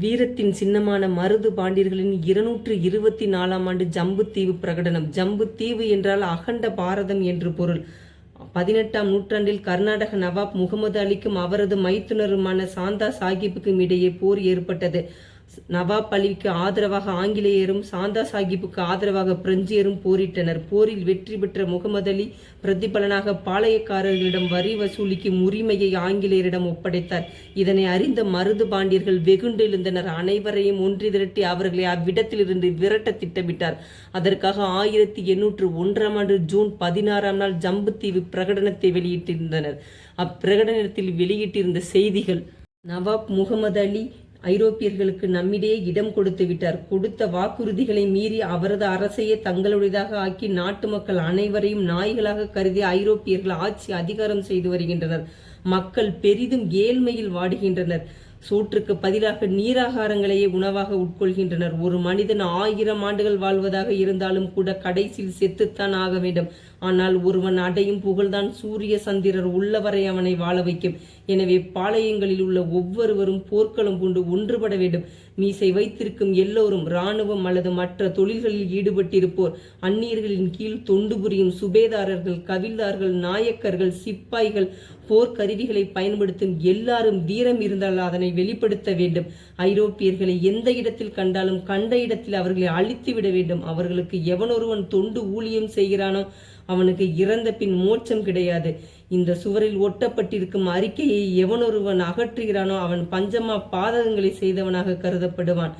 வீரத்தின் சின்னமான மருது பாண்டியர்களின் இருநூற்று இருபத்தி நாலாம் ஆண்டு ஜம்புத்தீவு பிரகடனம். ஜம்புத்தீவு என்றால் அகண்ட பாரதம் என்று பொருள். பதினெட்டாம் நூற்றாண்டில் கர்நாடக நவாப் முகமது அலிக்கும் அவரது மைத்துனருமான சாந்தா சாஹிப்புக்கும் இடையே போர் ஏற்பட்டது. நவாப் அலிக்கு ஆதரவாக ஆங்கிலேயரும் சாந்தா சாஹிப்புக்கு ஆதரவாக பிரெஞ்சியரும் போரிட்டனர். போரில் வெற்றி பெற்ற முகமது அலி பிரதிபலனாக பாளையக்காரர்களிடம் வரி வசூலிக்கும் உரிமையை ஆங்கிலேயரிடம் ஒப்படைத்தார். இதனை அறிந்த மருது பாண்டியர்கள் வெகுண்டெழுந்தனர் அனைவரையும் ஒன்றி திரட்டி அவர்களை அவ்விடத்திலிருந்து விரட்ட திட்டமிட்டார். அதற்காக ஆயிரத்தி எண்ணூற்று ஒன்றாம் ஆண்டு ஜூன் பதினாறாம் நாள் ஜம்புத்தீவு பிரகடனத்தை வெளியிட்டிருந்தனர். அப்பிரகடனத்தில் வெளியிட்டிருந்த செய்திகள் நவாப் முகமது அலி ஐரோப்பியர்களுக்கு நம்மிடையே இடம் கொடுத்து விட்டார். கொடுத்த வாக்குறுதிகளை மீறி அவரது அரசையே தங்களுடையதாக ஆக்கி நாட்டு மக்கள் அனைவரையும் நாய்களாக கருதி ஐரோப்பியர்கள் ஆட்சி அதிகாரம் செய்து வருகின்றனர். மக்கள் பெரிதும் ஏழ்மையில் வாடுகின்றனர். சோற்றுக்கு பதிலாக நீராகாரங்களையே உணவாக உட்கொள்கின்றனர். ஒரு மனிதன் ஆயிரம் ஆண்டுகள் வாழ்வதாக இருந்தாலும் கூட கடைசியில் செத்துத்தான் ஆக வேண்டும். ஆனால் ஒருவன் அடையும் புகழ்தான் சூரிய சந்திரர் உள்ளவரை அவனை வாழ வைக்கும். எனவே பாளையங்களில் உள்ள ஒவ்வொருவரும் போர்க்களம் கொண்டு ஒன்றுபட வேண்டும். மீசை வைத்திருக்கும் எல்லோரும் இராணுவம் அல்லது மற்ற தொழில்களில் ஈடுபட்டிருப்போர். அந்நியர்களின் கீழ் தொண்டு புரியும் சுபேதாரர்கள் கவிழ்தார்கள் நாயக்கர்கள் சிப்பாய்கள் போர்க்கருவிகளை பயன்படுத்தும் எல்லாரும் வீரம் இருந்தால் அதனை வெளிப்படுத்த வேண்டும். ஐரோப்பியர்களை எந்த இடத்தில் கண்டாலும் கண்ட இடத்தில் அவர்களை அழித்து விட வேண்டும். அவர்களுக்கு எவனொருவன் தொண்டு ஊழியம் செய்கிறானோ அவனுக்கு இறந்த பின் மோட்சம் கிடையாது. இந்த சுவரில் ஒட்டப்பட்டிருக்கும் அறிக்கையை எவனொருவன் அகற்றுகிறானோ அவன் பஞ்சமா பாதகங்களை செய்தவனாக கருதப்படுவான்.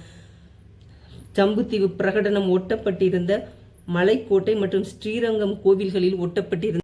ஜம்புத்தீவு பிரகடனம் ஒட்டப்பட்டிருந்த மலைக்கோட்டை மற்றும் ஸ்ரீரங்கம் கோவில்களில் ஒட்டப்பட்டிருந்த